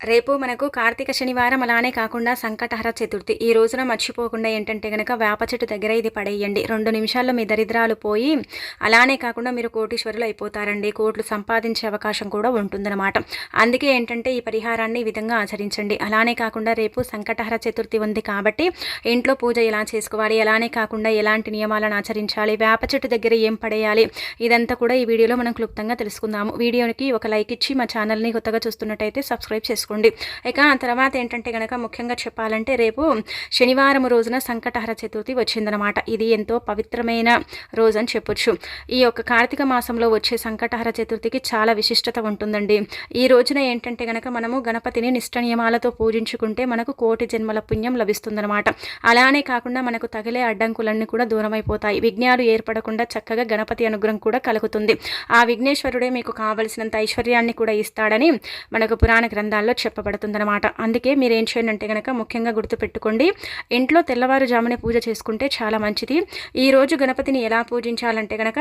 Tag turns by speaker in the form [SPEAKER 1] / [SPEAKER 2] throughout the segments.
[SPEAKER 1] రేపు మనకు కార్తీక శనివారం అలానే కాకుండా సంకటహర చతుర్థి. ఈ రోజున మర్చిపోకుండా ఏంటంటే కనుక వేప చెట్టు దగ్గర ఇది పడేయండి. రెండు నిమిషాల్లో మీ దరిద్రాలు పోయి అలానే కాకుండా మీరు కోటీశ్వరులు అయిపోతారండి. కోట్లు సంపాదించే అవకాశం కూడా ఉంటుందన్నమాట. అందుకే ఏంటంటే ఈ పరిహారాన్ని ఈ విధంగా ఆచరించండి. అలానే కాకుండా రేపు సంకటహర చతుర్థి ఉంది కాబట్టి ఇంట్లో పూజ ఎలా చేసుకోవాలి అలానే కాకుండా ఎలాంటి నియమాలను ఆచరించాలి వేప చెట్టు దగ్గర ఏం పడేయాలి ఇదంతా కూడా ఈ వీడియోలో మనం క్లుప్తంగా తెలుసుకుందాము. వీడియోకి ఒక లైక్ ఇచ్చి మా ఛానల్ని కొత్తగా చూస్తున్నట్టయితే సబ్స్క్రైబ్ చేసుకోండి. ఇక ఆ తర్వాత ఏంటంటే కనుక ముఖ్యంగా చెప్పాలంటే రేపు శనివారం రోజున సంకటహర చతుర్థి వచ్చిందనమాట ఇది ఎంతో పవిత్రమైన రోజు అని చెప్పొచ్చు. ఈ యొక్క కార్తీక మాసంలో వచ్చే సంకటహర చతుర్థికి చాలా విశిష్టత ఉంటుందండి. ఈ రోజున ఏంటంటే కనుక మనము గణపతిని నిష్ట నియమాలతో పూజించుకుంటే మనకు కోటి జన్మల పుణ్యం లభిస్తుందనమాట అలానే కాకుండా మనకు తగిలే అడ్డంకులన్నీ కూడా దూరమైపోతాయి. విఘ్నాలు ఏర్పడకుండా చక్కగా గణపతి అనుగ్రహం కూడా కలుగుతుంది. ఆ విఘ్నేశ్వరుడే మీకు కావలసినంత ఐశ్వర్యాన్ని కూడా ఇస్తాడని మనకు పురాణ గ్రంథాల్లో చెప్పబడుతుందన్నమాట. అందుకే మీరు ఏం చేయండి అంటే కనుక ముఖ్యంగా గుర్తుపెట్టుకోండి. ఇంట్లో తెల్లవారుజామునే పూజ చేసుకుంటే చాలా మంచిది. ఈరోజు గణపతిని ఎలా పూజించాలంటే కనుక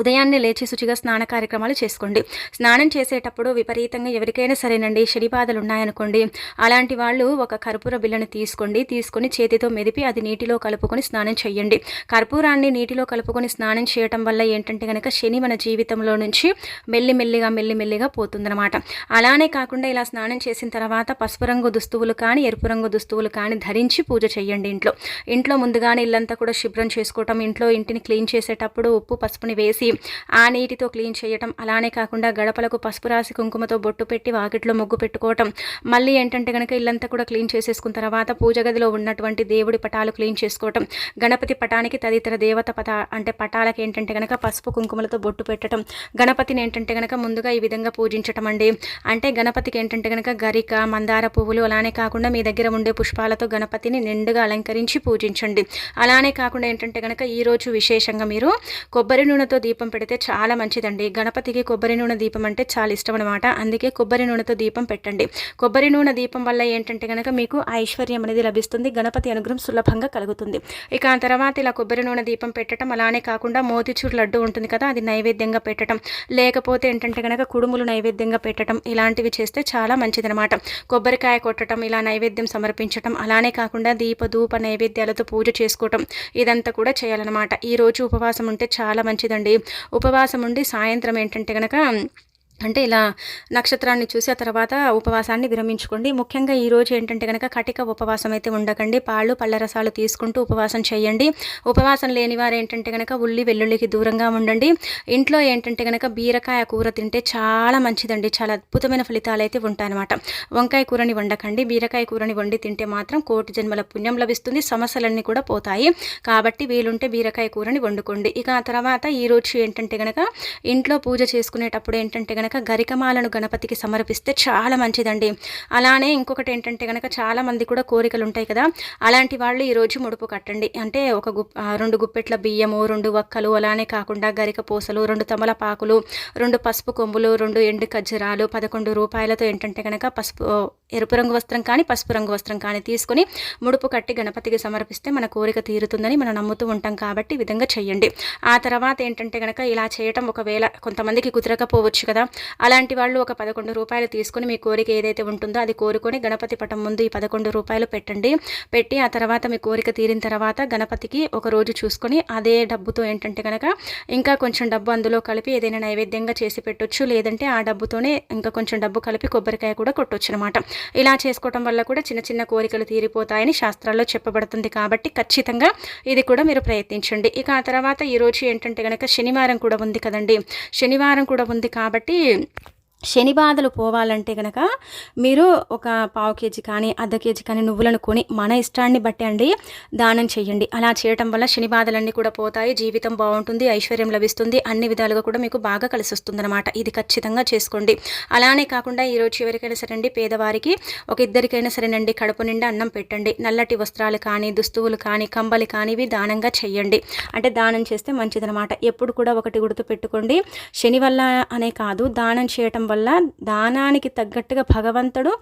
[SPEAKER 1] ఉదయాన్నే లేచి శుచిగా స్నాన కార్యక్రమాలు చేసుకోండి. స్నానం చేసేటప్పుడు విపరీతంగా ఎవరికైనా సరేనండి శని బాధలు ఉన్నాయనుకోండి అలాంటి వాళ్ళు ఒక కర్పూర బిళ్ళను తీసుకోండి తీసుకొని చేతితో మెదిపి అది నీటిలో కలుపుకొని స్నానం చేయండి. కర్పూరాన్ని నీటిలో కలుపుకొని స్నానం చేయటం వల్ల ఏంటంటే కనుక శని మన జీవితంలో నుంచి మెల్లిమెల్లిగా మెల్లిమెల్లిగా పోతుందన్నమాట. అలానే కాకుండా ఇలా స్నానం చేసిన తర్వాత పసుపు రంగు దుస్తువులు కానీ ఎరుపు రంగు దుస్తువులు కానీ ధరించి పూజ చేయండి ఇంట్లో. ఇంట్లో ముందుగానే ఇల్లంతా కూడా శుభ్రం చేసుకోవటం ఇంట్లో ఇంటిని క్లీన్ చేసేటప్పుడు ఉప్పు పసుపుని వేసి ఆ నీటితో క్లీన్ చేయటం. అలానే కాకుండా గడపలకు పసుపు రాసి కుంకుమతో బొట్టు పెట్టి వాకిట్లో ముగ్గు పెట్టుకోవటం. మళ్ళీ ఏంటంటే కనుక ఇల్లంతా కూడా క్లీన్ చేసేసుకున్న తర్వాత పూజ గదిలో ఉన్నటువంటి దేవుడి పటాలు క్లీన్ చేసుకోవటం. గణపతి పటానికి తదితర దేవత పట అంటే పటాలకి ఏంటంటే కనుక పసుపు కుంకుమలతో బొట్టు పెట్టడం గణపతిని ఏంటంటే కనుక ముందుగా ఈ విధంగా పూజించటం అండి. అంటే గణపతికి ఏంటంటే కనుక గరిక మందార పువ్వులు అలానే కాకుండా మీ దగ్గర ఉండే పుష్పాలతో గణపతిని నిండుగా అలంకరించి పూజించండి. అలానే కాకుండా ఏంటంటే కనుక ఈరోజు విశేషంగా మీరు కొబ్బరి నూనెతో దీపం దీపం పెడితే చాలా మంచిదండి. గణపతికి కొబ్బరి నూనె దీపం అంటే చాలా ఇష్టం అనమాట అందుకే కొబ్బరి నూనెతో దీపం పెట్టండి. కొబ్బరి నూనె దీపం వల్ల ఏంటంటే కనుక మీకు ఐశ్వర్యం అనేది లభిస్తుంది. గణపతి అనుగ్రహం సులభంగా కలుగుతుంది. ఇక ఆ తర్వాత ఇలా కొబ్బరి నూనె దీపం పెట్టడం అలానే కాకుండా మోతిచూర్ లడ్డు ఉంటుంది కదా అది నైవేద్యంగా పెట్టడం లేకపోతే ఏంటంటే కనుక కుడుములు నైవేద్యంగా పెట్టడం ఇలాంటివి చేస్తే చాలా మంచిదనమాట కొబ్బరికాయ కొట్టడం ఇలా నైవేద్యం సమర్పించడం అలానే కాకుండా దీప ధూప నైవేద్యాలతో పూజ చేసుకోవటం ఇదంతా కూడా చేయాలన్నమాట. ఈ రోజు ఉపవాసం ఉంటే చాలా మంచిదండి. ఉపవాసం ఉండి సాయంత్రం ఏంటంటే కనుక అంటే ఇలా నక్షత్రాన్ని చూసి ఆ తర్వాత ఉపవాసాన్ని విరమించుకోండి. ముఖ్యంగా ఈరోజు ఏంటంటే కనుక కటిక ఉపవాసం అయితే ఉండకండి. పాళ్ళు పళ్ళ రసాలు తీసుకుంటూ ఉపవాసం చేయండి. ఉపవాసం లేని వారు ఏంటంటే కనుక ఉల్లి వెల్లుల్లికి దూరంగా ఉండండి. ఇంట్లో ఏంటంటే కనుక బీరకాయ కూర తింటే చాలా మంచిదండి. చాలా అద్భుతమైన ఫలితాలు అయితే ఉంటాయన్నమాట. వంకాయ కూరని వండకండి. బీరకాయ కూరని వండి తింటే మాత్రం కోటి జన్మల పుణ్యం లభిస్తుంది. సమస్యలన్నీ కూడా పోతాయి. కాబట్టి వీలుంటే బీరకాయ కూరని వండుకోండి. ఇక ఆ తర్వాత ఈరోజు ఏంటంటే కనుక ఇంట్లో పూజ చేసుకునేటప్పుడు ఏంటంటే గనక గరికమాలను గణపతికి సమర్పిస్తే చాలా మంచిదండి. అలానే ఇంకొకటి ఏంటంటే కనుక చాలా మంది కూడా కోరికలు ఉంటాయి కదా అలాంటి వాళ్ళు ఈరోజు ముడుపు కట్టండి. అంటే ఒక గుప్ రెండు గుప్పెట్ల బియ్యము రెండు వక్కలు అలానే కాకుండా గరిక పూసలు రెండు తమలపాకులు రెండు పసుపు కొమ్ములు రెండు ఎండు ఖజ్జరాలు పదకొండు రూపాయలతో ఏంటంటే కనుక పసుపు ఎరుపు రంగు వస్త్రం కానీ పసుపు రంగు వస్త్రం కానీ తీసుకొని ముడుపు కట్టి గణపతికి సమర్పిస్తే మన కోరిక తీరుతుందని మనం నమ్ముతూ ఉంటాం కాబట్టి ఈ విధంగా చేయండి ఆ తర్వాత ఏంటంటే కనుక ఇలా చేయటం ఒకవేళ కొంతమందికి కుదరకపోవచ్చు కదా. అలాంటి వాళ్ళు ఒక పదకొండు రూపాయలు తీసుకొని మీ కోరిక ఏదైతే ఉంటుందో అది కోరుకొని గణపతి పటం ముందు ఈ పదకొండు రూపాయలు పెట్టండి. పెట్టి ఆ తర్వాత మీ కోరిక తీరిన తర్వాత గణపతికి ఒక రోజు చూసుకొని అదే డబ్బుతో ఏంటంటే కనుక ఇంకా కొంచెం డబ్బు అందులో కలిపి ఏదైనా నైవేద్యంగా చేసి పెట్టొచ్చు. లేదంటే ఆ డబ్బుతోనే ఇంకా కొంచెం డబ్బు కలిపి కొబ్బరికాయ కూడా కొట్టొచ్చు అనమాట ఇలా చేసుకోవటం వల్ల కూడా చిన్న చిన్న కోరికలు తీరిపోతాయని శాస్త్రాల్లో చెప్పబడుతుంది కాబట్టి ఖచ్చితంగా ఇది కూడా మీరు ప్రయత్నించండి. ఇక ఆ తర్వాత ఈరోజు ఏంటంటే కనుక శనివారం కూడా ఉంది కదండి. శనివారం కూడా ఉంది కాబట్టి శని బాధలు పోవాలంటే కనుక మీరు ఒక పావు కేజీ కానీ అర్ధ కేజీ కానీ నువ్వులను కొని మన ఇష్టాన్ని బట్టి అండి దానం చేయండి. అలా చేయటం వల్ల శని బాధలన్నీ కూడా పోతాయి జీవితం బాగుంటుంది ఐశ్వర్యం లభిస్తుంది అన్ని విధాలుగా కూడా మీకు బాగా కలిసి వస్తుందన్నమాట. ఇది ఖచ్చితంగా చేసుకోండి. అలానే కాకుండా ఈరోజు ఎవరికైనా సరేండి పేదవారికి ఒక ఇద్దరికైనా సరేనండి కడుపు నిండా అన్నం పెట్టండి. నల్లటి వస్త్రాలు కానీ దుస్తువులు కానీ కంబలి కానీ ఇవి దానంగా చేయండి అంటే దానం చేస్తే మంచిదనమాట ఎప్పుడు కూడా ఒకటి గుర్తు పెట్టుకోండి శని వల్ల అనే కాదు దానం చేయటం వల్ల దానానికి తగ్గట్టుగా భగవంతుడు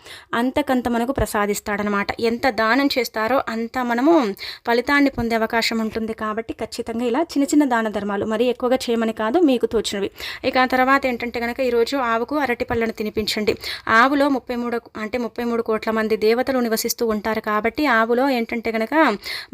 [SPEAKER 1] అంతకంత మనకు ప్రసాదిస్తాడనమాట. ఎంత దానం చేస్తారో అంత మనము ఫలితాన్ని పొందే అవకాశం ఉంటుంది కాబట్టి ఖచ్చితంగా ఇలా చిన్న చిన్న దాన ధర్మాలు మరీ ఎక్కువగా చేయమని కాదు మీకు తోచినవి. ఇక తర్వాత ఏంటంటే కనుక ఈరోజు ఆవుకు అరటి పళ్ళను తినిపించండి. ఆవులో ముప్పై మూడు అంటే ముప్పై మూడు కోట్ల మంది దేవతలు నివసిస్తూ ఉంటారు కాబట్టి ఆవులో ఏంటంటే కనుక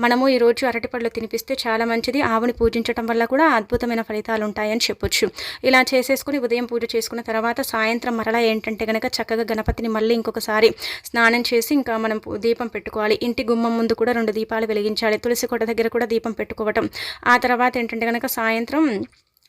[SPEAKER 1] మనము ఈరోజు అరటిపళ్ళు తినిపిస్తే చాలా మంచిది. ఆవుని పూజించడం వల్ల కూడా అద్భుతమైన ఫలితాలు ఉంటాయని చెప్పొచ్చు. ఇలా చేసేసుకుని ఉదయం పూజ చేసుకున్న తర్వాత సాయంత్రం మరలా ఏంటంటే కనుక చక్కగా గణపతిని మళ్ళీ ఇంకొకసారి స్నానం చేసి ఇంకా మనం దీపం పెట్టుకోవాలి. ఇంటి గుమ్మం ముందు కూడా రెండు దీపాలు వెలిగించాలి. తులసి కోట దగ్గర కూడా దీపం పెట్టుకోవటం. ఆ తర్వాత ఏంటంటే కనుక సాయంత్రం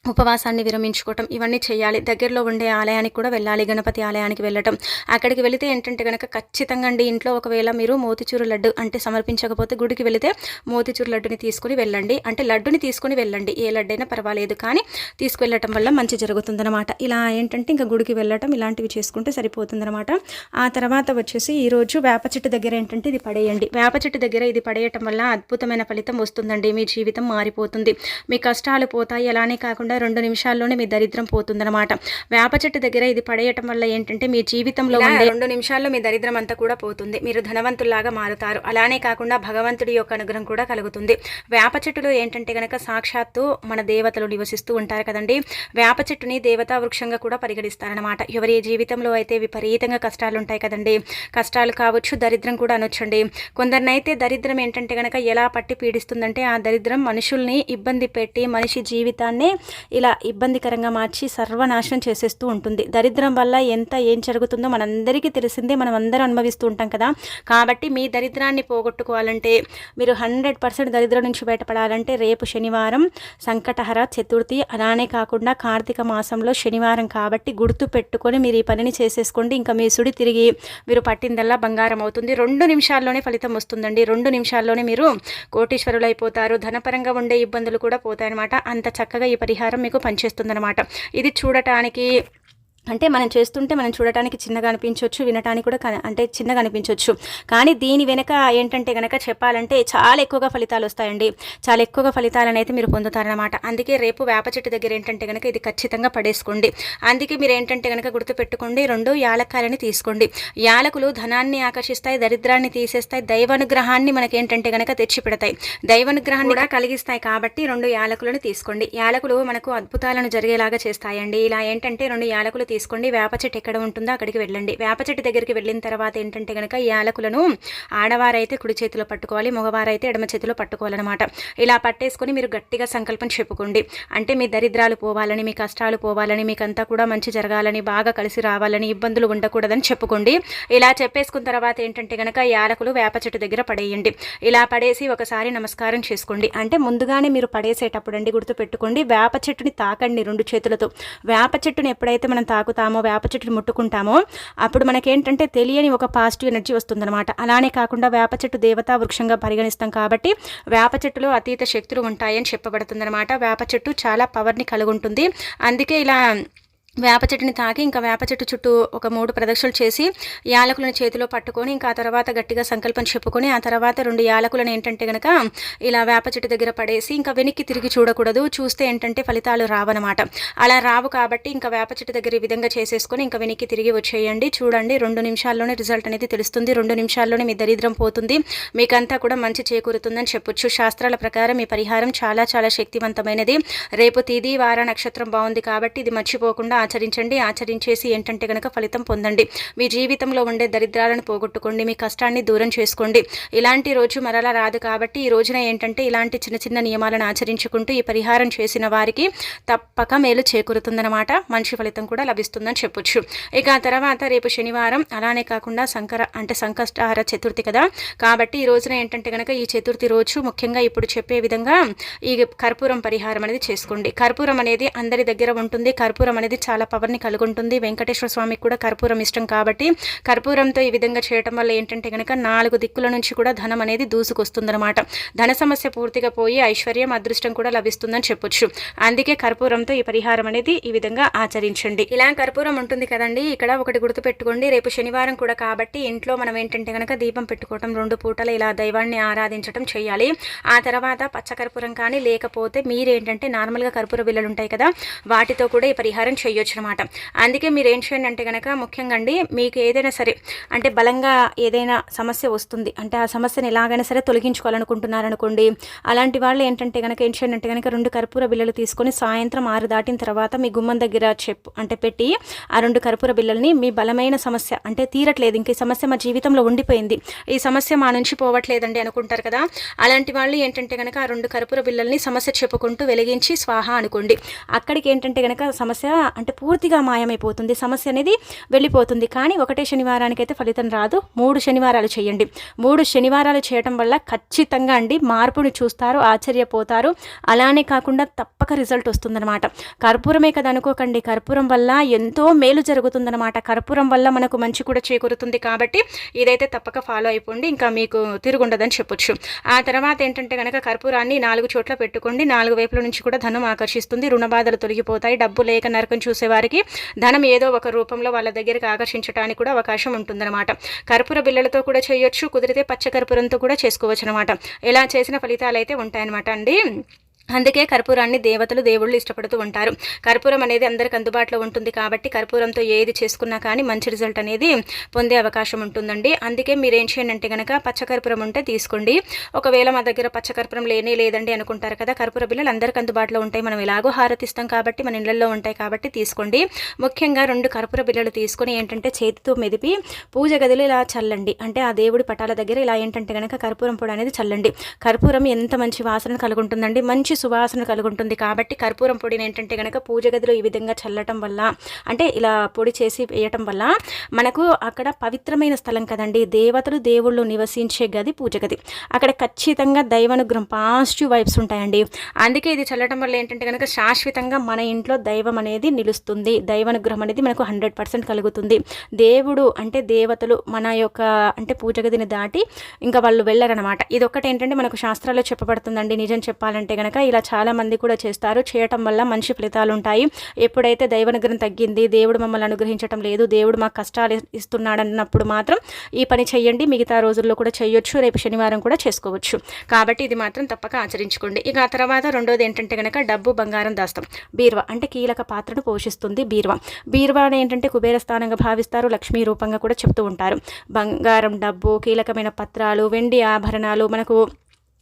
[SPEAKER 1] ఉపవాసాన్ని విరమించుకోవటం ఇవన్నీ చేయాలి. దగ్గరలో ఉండే ఆలయానికి కూడా వెళ్ళాలి గణపతి ఆలయానికి వెళ్ళటం. అక్కడికి వెళితే ఏంటంటే కనుక ఖచ్చితంగా అండి ఇంట్లో ఒకవేళ మీరు మోతిచూరు లడ్డు అంటే సమర్పించకపోతే గుడికి వెళితే మోతిచూరు లడ్డుని తీసుకుని వెళ్ళండి. అంటే లడ్డుని తీసుకుని వెళ్ళండి. ఏ లడ్డు అయినా పర్వాలేదు కానీ తీసుకువెళ్ళటం వల్ల మంచి జరుగుతుందన్నమాట. ఇలా ఏంటంటే ఇంకా గుడికి వెళ్ళటం ఇలాంటివి చేసుకుంటే సరిపోతుందన్నమాట. ఆ తర్వాత వచ్చేసి ఈరోజు వేప చెట్టు దగ్గర ఏంటంటే ఇది పడేయండి. వేప చెట్టు దగ్గర ఇది పడేయటం వల్ల అద్భుతమైన ఫలితం వస్తుందండి. మీ జీవితం మారిపోతుంది. మీ కష్టాలు పోతాయి. అలానే కాకుండా కాకుండా రెండు నిమిషాల్లోనే మీ దరిద్రం పోతుందన్నమాట. వేప చెట్టు దగ్గర ఇది పడేయటం వల్ల ఏంటంటే మీ జీవితంలో ఉండే రెండు నిమిషాల్లో మీ దరిద్రం అంతా కూడా పోతుంది. మీరు ధనవంతుల్లాగా మారుతారు. అలానే కాకుండా భగవంతుడి యొక్క అనుగ్రహం కూడా కలుగుతుంది. వేప చెట్టులో ఏంటంటే గనక సాక్షాత్తు మన దేవతలు నివసిస్తూ ఉంటారు కదండి. వేప చెట్టుని దేవతా వృక్షంగా కూడా పరిగణిస్తారనమాట ఎవరి జీవితంలో అయితే విపరీతంగా కష్టాలు ఉంటాయి కదండి. కష్టాలు కావచ్చు దరిద్రం కూడా అనొచ్చండి. కొందరినైతే దరిద్రం ఏంటంటే గనక ఎలా పట్టి పీడిస్తుందంటే ఆ దరిద్రం మనుషుల్ని ఇబ్బంది పెట్టి మనిషి జీవితాన్ని ఇలా ఇబ్బందికరంగా మార్చి సర్వనాశనం చేసేస్తూ ఉంటుంది. దరిద్రం వల్ల ఎంత ఏం జరుగుతుందో మనందరికీ తెలిసిందే మనం అందరం అనుభవిస్తూ ఉంటాం కదా. కాబట్టి మీ దరిద్రాన్ని పోగొట్టుకోవాలంటే మీరు హండ్రెడ్ పర్సెంట్ దరిద్రం నుంచి బయటపడాలంటే రేపు శనివారం సంకటహర చతుర్థి అలానే కాకుండా కార్తీక మాసంలో శనివారం కాబట్టి గుర్తు పెట్టుకొని మీరు ఈ పనిని చేసేసుకోండి. ఇంకా మీ సుడి తిరిగి మీరు పట్టిందల్లా బంగారం అవుతుంది. రెండు నిమిషాల్లోనే ఫలితం వస్తుందండి. రెండు నిమిషాల్లోనే మీరు కోటీశ్వరులు అయిపోతారు ధనపరంగా ఉండే ఇబ్బందులు కూడా పోతాయన్నమాట. అంత చక్కగా ఈ పరిహారం ప్రకారం మీకు పనిచేస్తుందన్నమాట. ఇది చూడటానికి అంటే మనం చేస్తుంటే మనం చూడటానికి చిన్నగా అనిపించవచ్చు వినటానికి కూడా అంటే చిన్నగా అనిపించవచ్చు కానీ దీని వెనక ఏంటంటే కనుక చెప్పాలంటే చాలా ఎక్కువగా ఫలితాలు వస్తాయండి. చాలా ఎక్కువగా ఫలితాలను అయితే మీరు పొందుతారనమాట అందుకే రేపు వేప చెట్టు దగ్గర ఏంటంటే కనుక ఇది ఖచ్చితంగా పడేసుకోండి. అందుకే మీరు ఏంటంటే కనుక గుర్తుపెట్టుకోండి రెండు యాలక్కాయలని తీసుకోండి. యాలకులు ధనాన్ని ఆకర్షిస్తాయి దరిద్రాన్ని తీసేస్తాయి దైవానుగ్రహాన్ని మనకి ఏంటంటే కనుక తెచ్చి పెడతాయి దైవానుగ్రహాన్ని కూడా కలిగిస్తాయి కాబట్టి రెండు యాలకులను తీసుకోండి. యాలకులు మనకు అద్భుతాలను జరిగేలాగా చేస్తాయండి. ఇలా ఏంటంటే రెండు యాలకులు తీసుకోండి. వేప చెట్టు ఎక్కడ ఉంటుందో అక్కడికి వెళ్ళండి. వేప చెట్టు దగ్గరికి వెళ్ళిన తర్వాత ఏంటంటే కనుక యాలకులను ఆడవారైతే కుడి చేతిలో పట్టుకోవాలి మగవారైతే ఎడమ చేతిలో పట్టుకోవాలన్నమాట. ఇలా పట్టేసుకొని మీరు గట్టిగా సంకల్పం చెప్పుకోండి. అంటే మీ దరిద్రాలు పోవాలని మీ కష్టాలు పోవాలని మీకంతా కూడా మంచి జరగాలని బాగా కలిసి రావాలని ఇబ్బందులు ఉండకూడదని చెప్పుకోండి. ఇలా చెప్పేసుకున్న తర్వాత ఏంటంటే కనుక యాలకులు వేప చెట్టు దగ్గర పడేయండి. ఇలా పడేసి ఒకసారి నమస్కారం చేసుకోండి. అంటే ముందుగానే మీరు పడేసేటప్పుడు అండి గుర్తుపెట్టుకోండి వేప చెట్టుని తాకండి రెండు చేతులతో. వేప చెట్టుని ఎప్పుడైతే మనం తా తాకుతామో వేప చెట్టుని ముట్టుకుంటామో అప్పుడు మనకేంటంటే తెలియని ఒక పాజిటివ్ ఎనర్జీ వస్తుందన్నమాట. అలానే కాకుండా వేప చెట్టు దేవతా వృక్షంగా పరిగణిస్తాం కాబట్టి వేప చెట్టులో అతీత శక్తులు ఉంటాయని చెప్పబడుతుందన్నమాట. వేప చెట్టు చాలా పవర్ని కలిగి ఉంటుంది అందుకే ఇలా వేప చెట్టుని తాకి ఇంకా వేప చెట్టు చుట్టూ ఒక మూడు ప్రదక్షిణలు చేసి యాలకులను చేతిలో పట్టుకొని ఇంకా ఆ తర్వాత గట్టిగా సంకల్పం చెప్పుకొని ఆ తర్వాత రెండు యాలకులను ఏంటంటే కనుక ఇలా వేప చెట్టు దగ్గర పడేసి ఇంకా వెనక్కి తిరిగి చూడకూడదు. చూస్తే ఏంటంటే ఫలితాలు రావన్నమాట. అలా రావు కాబట్టి ఇంకా వేప చెట్టు దగ్గర ఈ విధంగా చేసేసుకొని ఇంకా వెనక్కి తిరిగి వచ్చేయండి. చూడండి రెండు నిమిషాల్లోనే రిజల్ట్ అనేది తెలుస్తుంది. రెండు నిమిషాల్లోనే మీ దరిద్రం పోతుంది. మీకంతా కూడా మంచి చేకూరుతుందని చెప్పొచ్చు. శాస్త్రాల ప్రకారం ఈ పరిహారం చాలా చాలా శక్తివంతమైనది. రేపు తీది వార నక్షత్రం బాగుంది కాబట్టి ఇది మర్చిపోకుండా ఆచరించండి. ఆచరించేసి ఏంటంటే కనుక ఫలితం పొందండి. మీ జీవితంలో ఉండే దరిద్రాలను పోగొట్టుకోండి. మీ కష్టాన్ని దూరం చేసుకోండి. ఇలాంటి రోజు మరలా రాదు కాబట్టి ఈ రోజున ఏంటంటే ఇలాంటి చిన్న చిన్న నియమాలను ఆచరించుకుంటూ ఈ పరిహారం చేసిన వారికి తప్పక మేలు చేకూరుతుందన్నమాట. మంచి ఫలితం కూడా లభిస్తుందని చెప్పొచ్చు. ఇక ఆ తర్వాత రేపు శనివారం అలానే కాకుండా సంకర అంటే సంకష్టహార చతుర్థి కదా. కాబట్టి ఈ రోజున ఏంటంటే కనుక ఈ చతుర్థి రోజు ముఖ్యంగా ఇప్పుడు చెప్పే విధంగా ఈ కర్పూరం పరిహారం అనేది చేసుకోండి. కర్పూరం అనేది అందరి దగ్గర ఉంటుంది. కర్పూరం అనేది చాలా పవర్ని కలుగుంటుంది. వెంకటేశ్వర స్వామికి కూడా కర్పూరం ఇష్టం కాబట్టి కర్పూరంతో ఈ విధంగా చేయటం వల్ల ఏంటంటే కనుక నాలుగు దిక్కుల నుంచి కూడా ధనం అనేది దూసుకొస్తుందనమాట ధన సమస్య పూర్తిగా పోయి ఐశ్వర్యం అదృష్టం కూడా లభిస్తుందని చెప్పొచ్చు. అందుకే కర్పూరంతో ఈ పరిహారం అనేది ఈ విధంగా ఆచరించండి. ఇలా కర్పూరం ఉంటుంది కదండి ఇక్కడ ఒకటి గుర్తుపెట్టుకోండి. రేపు శనివారం కూడా కాబట్టి ఇంట్లో మనం ఏంటంటే కనుక దీపం పెట్టుకోవటం రెండు పూటలు ఇలా దైవాన్ని ఆరాధించడం చేయాలి. ఆ తర్వాత పచ్చకర్పూరం కానీ లేకపోతే మీరేంటంటే నార్మల్గా కర్పూర బిల్లలు ఉంటాయి కదా వాటితో కూడా ఈ పరిహారం చేయొచ్చు. చేయొచ్చు అనమాట అందుకే మీరు ఏం చేయండి అంటే కనుక ముఖ్యంగా అండి మీకు ఏదైనా సరే అంటే బలంగా ఏదైనా సమస్య వస్తుంది అంటే ఆ సమస్యను ఎలాగైనా సరే తొలగించుకోవాలనుకుంటున్నారనుకోండి అలాంటి వాళ్ళు ఏంటంటే కనుక ఏం చేయండి అంటే కనుక రెండు కర్పూర బిళ్ళలు తీసుకొని సాయంత్రం ఆరు దాటిన తర్వాత మీ గుమ్మం దగ్గర చెప్పు అంటే పెట్టి ఆ రెండు కర్పూర బిళ్ళల్ని మీ బలమైన సమస్య అంటే తీరట్లేదు ఇంక ఈ సమస్య మా జీవితంలో ఉండిపోయింది ఈ సమస్య మా నుంచి పోవట్లేదండి అనుకుంటారు కదా అలాంటి వాళ్ళు ఏంటంటే కనుక ఆ రెండు కర్పూర బిళ్ళల్ని సమస్య చెప్పుకుంటూ వెలిగించి స్వాహ అనుకోండి అక్కడికి ఏంటంటే కనుక సమస్య అంటే పూర్తిగా మాయమైపోతుంది. సమస్య అనేది వెళ్ళిపోతుంది. కానీ ఒకటే శనివారానికి అయితే ఫలితం రాదు. మూడు శనివారాలు చేయండి. మూడు శనివారాలు చేయటం వల్ల ఖచ్చితంగా అండి మార్పుని చూస్తారు ఆశ్చర్యపోతారు. అలానే కాకుండా తప్పక రిజల్ట్ వస్తుందన్నమాట. కర్పూరమే కదా అనుకోకండి. కర్పూరం వల్ల ఎంతో మేలు జరుగుతుందన్నమాట. కర్పూరం వల్ల మనకు మంచి కూడా చేకూరుతుంది కాబట్టి ఇదైతే తప్పక ఫాలో అయిపోండి. ఇంకా మీకు తిరుగుండదని చెప్పొచ్చు. ఆ తర్వాత ఏంటంటే కనుక కర్పూరాన్ని నాలుగు చోట్ల పెట్టుకోండి. నాలుగు వైపుల నుంచి కూడా ధనం ఆకర్షిస్తుంది. రుణ బాధలు తొలగిపోతాయి. డబ్బు లేక నరకం చూసేవారికి ధనం ఏదో ఒక రూపంలో వాళ్ళ దగ్గరికి ఆకర్షించడానికి కూడా అవకాశం ఉంటుందన్నమాట. కర్పూర బిళ్ళలతో కూడా చేయొచ్చు కుదిరితే పచ్చ కర్పూరంతో కూడా చేసుకోవచ్చు అనమాట ఇలా చేసిన ఫలితాలు అయితే ఉంటాయన్నమాట అండి. అందుకే కర్పూరాన్ని దేవతలు దేవుళ్ళు ఇష్టపడుతూ ఉంటారు. కర్పూరం అనేది అందరికి అందుబాటులో ఉంటుంది కాబట్టి కర్పూరంతో ఏది చేసుకున్నా కానీ మంచి రిజల్ట్ అనేది పొందే అవకాశం ఉంటుందండి. అందుకే మీరు ఏం చేయండి అంటే కనుక పచ్చకర్పూరం ఉంటే తీసుకోండి. ఒకవేళ మా దగ్గర పచ్చకర్పూరం లేనే లేదండి అనుకుంటారు కదా కర్పూర బిల్లలు అందరికి అందుబాటులో ఉంటాయి. మనం ఎలాగో హారతిస్తాం కాబట్టి మన ఇళ్ళలో ఉంటాయి కాబట్టి తీసుకోండి. ముఖ్యంగా రెండు కర్పూర బిల్లలు తీసుకొని ఏంటంటే చేతితో మెదిపి పూజ గదిలో ఇలా చల్లండి. అంటే ఆ దేవుడి పటాల దగ్గర ఇలా ఏంటంటే కనుక కర్పూరం పొడి అనేది చల్లండి. కర్పూరం ఎంత మంచి వాసన కలుగుంటుందండి. మంచి సువాసన కలుగుంటుంది. కాబట్టి కర్పూరం పొడిని ఏంటంటే కనుక పూజ గదిలో ఈ విధంగా చల్లటం వల్ల అంటే ఇలా పొడి చేసి వేయటం వల్ల మనకు అక్కడ పవిత్రమైన స్థలం కదండి. దేవతలు దేవుళ్ళు నివసించే గది పూజ గది. అక్కడ ఖచ్చితంగా దైవానుగ్రహం పాజిటివ్ వైబ్స్ ఉంటాయండి. అందుకే ఇది చల్లటం వల్ల ఏంటంటే కనుక శాశ్వతంగా మన ఇంట్లో దైవం అనేది నిలుస్తుంది. దైవానుగ్రహం అనేది మనకు హండ్రెడ్ పర్సెంట్ కలుగుతుంది. దేవుడు అంటే దేవతలు మన యొక్క అంటే పూజ గదిని దాటి ఇంకా వాళ్ళు వెళ్ళరనమాట ఇది ఒక్కటి ఏంటంటే మనకు శాస్త్రాల్లో చెప్పబడుతుందండి. నిజం చెప్పాలంటే కనుక ఇలా చాలామంది కూడా చేస్తారు. చేయటం వల్ల మంచి ఫలితాలు ఉంటాయి. ఎప్పుడైతే దైవనుగ్రహం తగ్గింది దేవుడు మమ్మల్ని అనుగ్రహించడం లేదు దేవుడు మాకు కష్టాలు ఇస్తున్నాడు అన్నప్పుడు మాత్రం ఈ పని చేయండి మిగతా రోజుల్లో కూడా చేయొచ్చు రేపు శనివారం కూడా చేసుకోవచ్చు. కాబట్టి ఇది మాత్రం తప్పక ఆచరించుకోండి. ఇక ఆ తర్వాత రెండోది ఏంటంటే కనుక డబ్బు బంగారం దాస్తాం. బీర్వా అంటే కీలక పాత్రను పోషిస్తుంది బీర్వా. బీర్వా ఏంటంటే కుబేర స్థానంగా భావిస్తారు. లక్ష్మీ రూపంగా కూడా చెప్తూ ఉంటారు. బంగారం డబ్బు కీలకమైన పత్రాలు వెండి ఆభరణాలు మనకు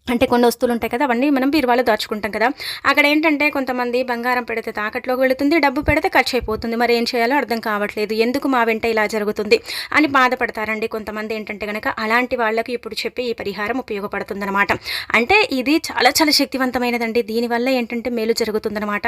[SPEAKER 1] అంటే కొన్ని వస్తువులు ఉంటాయి కదా అవన్నీ మనం బీరువాలో దాచుకుంటాం కదా. అక్కడ ఏంటంటే కొంతమంది బంగారం పెడితే తాకట్లోకి వెళుతుంది డబ్బు పెడితే ఖర్చు అయిపోతుంది. మరి ఏం చేయాలో అర్థం కావట్లేదు. ఎందుకు మా వెంట ఇలా జరుగుతుంది అని బాధపడతారండి కొంతమంది ఏంటంటే కనుక అలాంటి వాళ్ళకి ఇప్పుడు చెప్పి ఈ పరిహారం ఉపయోగపడుతుందన్నమాట. అంటే ఇది చాలా చాలా శక్తివంతమైనదండి. దీనివల్ల ఏంటంటే మేలు జరుగుతుందన్నమాట.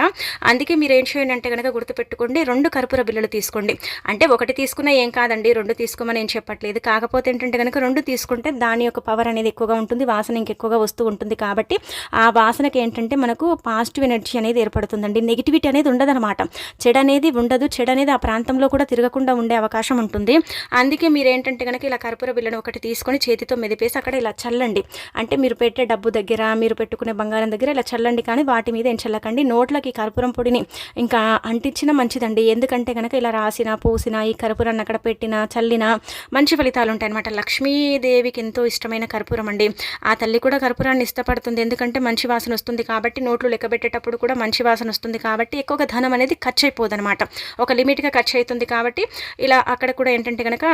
[SPEAKER 1] అందుకే మీరు ఏం చేయండి అంటే కనుక గుర్తుపెట్టుకోండి రెండు కర్పూర బిల్లలు తీసుకోండి. అంటే ఒకటి తీసుకున్నా ఏం కాదండి రెండు తీసుకోమని ఏం చెప్పట్లేదు. కాకపోతే ఏంటంటే కనుక రెండు తీసుకుంటే దాని యొక్క పవర్ అనేది ఎక్కువగా ఉంటుంది వాసన ఇంకెక్కువగా వస్తూ ఉంటుంది కాబట్టి ఆ వాసనకి ఏంటంటే మనకు పాజిటివ్ ఎనర్జీ అనేది ఏర్పడుతుందండి. నెగిటివిటీ అనేది ఉండదనమాట చెడు అనేది ఉండదు. చెడు అనేది ఆ ప్రాంతంలో కూడా తిరగకుండా ఉండే అవకాశం ఉంటుంది. అందుకే మీరు ఏంటంటే కనుక ఇలా కర్పూర బిల్లను ఒకటి తీసుకొని చేతితో మెదిపేసి అక్కడ ఇలా చల్లండి. అంటే మీరు పెట్టే డబ్బు దగ్గర మీరు పెట్టుకునే బంగారం దగ్గర ఇలా చల్లండి. కానీ వాటి మీద ఏం చల్లకండి. నోట్లకి కర్పూరం పొడిని ఇంకా అంటించిన మంచిదండి. ఎందుకంటే కనుక ఇలా రాసిన పూసిన ఈ కర్పూరాన్ని అక్కడ పెట్టిన చల్లిన మంచి ఫలితాలు ఉంటాయి అనమాట లక్ష్మీదేవికి ఎంతో ఇష్టమైన కర్పూరం అండి. ఆ తల్లి కూడా కర్పూరాన్ని ఇష్టపడుతుంది. ఎందుకంటే మంచి వాసన వస్తుంది కాబట్టి నోట్లు లెక్కబెట్టేటప్పుడు కూడా మంచి వాసన వస్తుంది కాబట్టి ఎక్కువగా ధనం అనేది ఖర్చు అయిపోదనమాట ఒక లిమిట్గా ఖర్చు అవుతుంది కాబట్టి ఇలా అక్కడ కూడా ఏంటంటే కనుక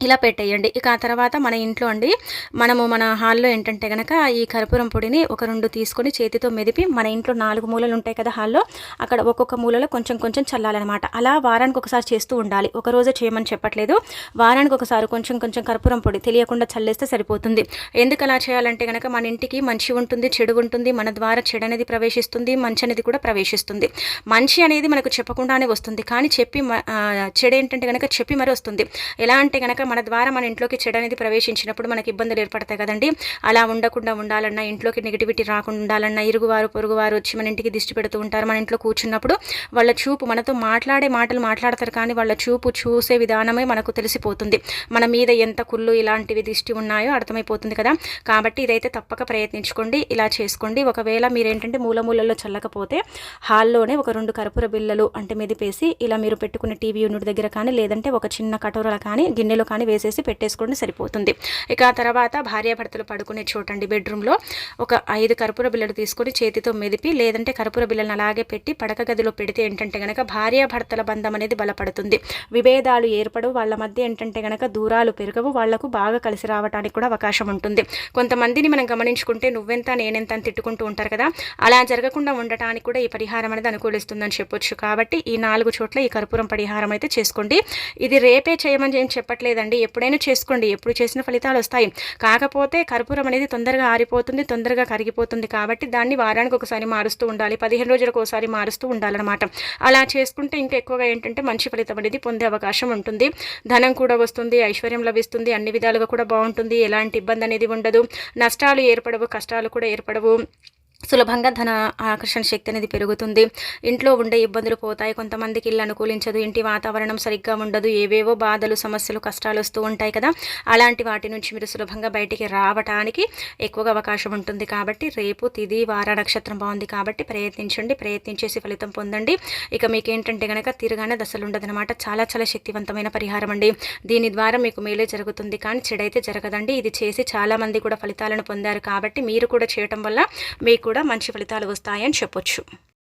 [SPEAKER 1] ఇలా పెట్టేయండి. ఇక ఆ తర్వాత మన ఇంట్లో అండి మనము మన హాల్లో ఏంటంటే కనుక ఈ కర్పూరం పొడిని ఒక రెండు తీసుకొని చేతితో మెదిపి మన ఇంట్లో నాలుగు మూలలు ఉంటాయి కదా హాల్లో అక్కడ ఒక్కొక్క మూలలో కొంచెం కొంచెం చల్లాలన్నమాట. అలా వారానికి ఒకసారి చేస్తూ ఉండాలి. ఒక రోజు చేయమని చెప్పట్లేదు. వారానికి ఒకసారి కొంచెం కొంచెం కర్పూరం పొడి తెలియకుండా చల్లేస్తే సరిపోతుంది. ఎందుకు అలా చేయాలంటే కనుక మన ఇంటికి మంచి ఉంటుంది చెడు ఉంటుంది మన ద్వారా చెడు అనేది ప్రవేశిస్తుంది మంచి అనేది కూడా ప్రవేశిస్తుంది. మంచి అనేది మనకు చెప్పకుండానే వస్తుంది. కానీ చెప్పి చెడు ఏంటంటే కనుక చెప్పి మరి వస్తుంది. ఎలా అంటే కనుక మన ద్వారా మన ఇంట్లోకి చెడు అనేది ప్రవేశించినప్పుడు మనకి ఇబ్బందులు ఏర్పడతాయి కదండి. అలా ఉండకుండా ఉండాలన్నా ఇంట్లోకి నెగిటివిటీ రాకుండా ఉండాలన్నా ఇరుగువారు పొరుగువారు వచ్చి మన ఇంటికి దిష్టి పెడుతూ ఉంటారు మన ఇంట్లో కూర్చున్నప్పుడు వాళ్ళ చూపు మనతో మాట్లాడే మాటలు మాట్లాడతారు కానీ వాళ్ళ చూపు చూసే విధానమే మనకు తెలిసిపోతుంది. మన మీద ఎంత కుళ్ళు ఇలాంటివి దిష్టి ఉన్నాయో అర్థమైపోతుంది కదా. కాబట్టి ఇదైతే తప్పక ప్రయత్నించుకోండి ఇలా చేసుకోండి. ఒకవేళ మీరు ఏంటంటే మూలమూలలో చల్లకపోతే హాల్లోనే ఒక రెండు కర్పూర బిల్లలు అంటే మెదిపేసి ఇలా మీరు పెట్టుకునే టీవీ యూనిట్ దగ్గర కానీ లేదంటే ఒక చిన్న కటోరలు కానీ గిన్నెలో కానీ వేసేసి పెట్టేసుకోండి సరిపోతుంది. ఇక ఆ తర్వాత భార్యాభర్తలు పడుకునే చూడండి బెడ్రూమ్లో. ఒక ఐదు కర్పూర బిళ్ళలు తీసుకొని చేతితో మెదిపి లేదంటే కర్పూర బిళ్ళలను అలాగే పెట్టి పడక గదిలో పెడితే ఏంటంటే గనక భార్యాభర్తల బంధం అనేది బలపడుతుంది. విభేదాలు ఏర్పడవు వాళ్ళ మధ్య ఏంటంటే గనక దూరాలు పెరగవు వాళ్ళకు బాగా కలిసి రావడానికి కూడా అవకాశం ఉంటుంది. కొంతమందిని మనం గమనించుకుంటే నువ్వెంత నేనెంత అని తిట్టుకుంటూ ఉంటారు కదా అలా జరగకుండా ఉండటానికి కూడా ఈ పరిహారం అనేది అనుకూలిస్తుందని చెప్పొచ్చు. కాబట్టి ఈ నాలుగు చోట్ల ఈ కర్పూరం పరిహారం అయితే చేసుకోండి. ఇది రేపే చేయమని ఏం చెప్పట్లేదండి ఎప్పుడైనా చేసుకోండి. ఎప్పుడు చేసిన ఫలితాలు వస్తాయి. కాకపోతే కర్పూరం అనేది తొందరగా ఆరిపోతుంది తొందరగా కరిగిపోతుంది కాబట్టి దాన్ని వారానికి ఒకసారి మారుస్తూ ఉండాలి. పదిహేను రోజులకు ఒకసారి మారుస్తూ ఉండాలన్నమాట. అలా చేసుకుంటే ఇంకా ఎక్కువగా ఏంటంటే మంచి ఫలితం అనేది పొందే అవకాశం ఉంటుంది. ధనం కూడా వస్తుంది ఐశ్వర్యం లభిస్తుంది అన్ని విధాలుగా కూడా బాగుంటుంది. ఎలాంటి ఇబ్బంది అనేది ఉండదు. నష్టాలు ఏర్పడవు కష్టాలు కూడా ఏర్పడవు. సులభంగా ధన ఆకర్షణ శక్తి అనేది పెరుగుతుంది. ఇంట్లో ఉండే ఇబ్బందులు పోతాయి. కొంతమందికి ఇల్లు అనుకూలించదు. ఇంటి వాతావరణం సరిగ్గా ఉండదు. ఏవేవో బాధలు సమస్యలు కష్టాలు వస్తూ ఉంటాయి కదా. అలాంటి వాటి నుంచి మీరు సులభంగా బయటికి రావటానికి ఎక్కువగా అవకాశం ఉంటుంది కాబట్టి రేపు తిది వార నక్షత్రం బాగుంది కాబట్టి ప్రయత్నించండి. ప్రయత్నించేసి ఫలితం పొందండి. ఇక మీకు ఏంటంటే కనుక తిరగానే దశలు ఉండదనమాట చాలా చాలా శక్తివంతమైన పరిహారం అండి. దీని ద్వారా మీకు మేలే జరుగుతుంది కానీ చెడైతే జరగదండి. ఇది చేసి చాలామంది కూడా ఫలితాలను పొందారు కాబట్టి మీరు కూడా చేయటం వల్ల మీకు కూడా మంచి ఫలితాలు వస్తాయని చెప్పొచ్చు.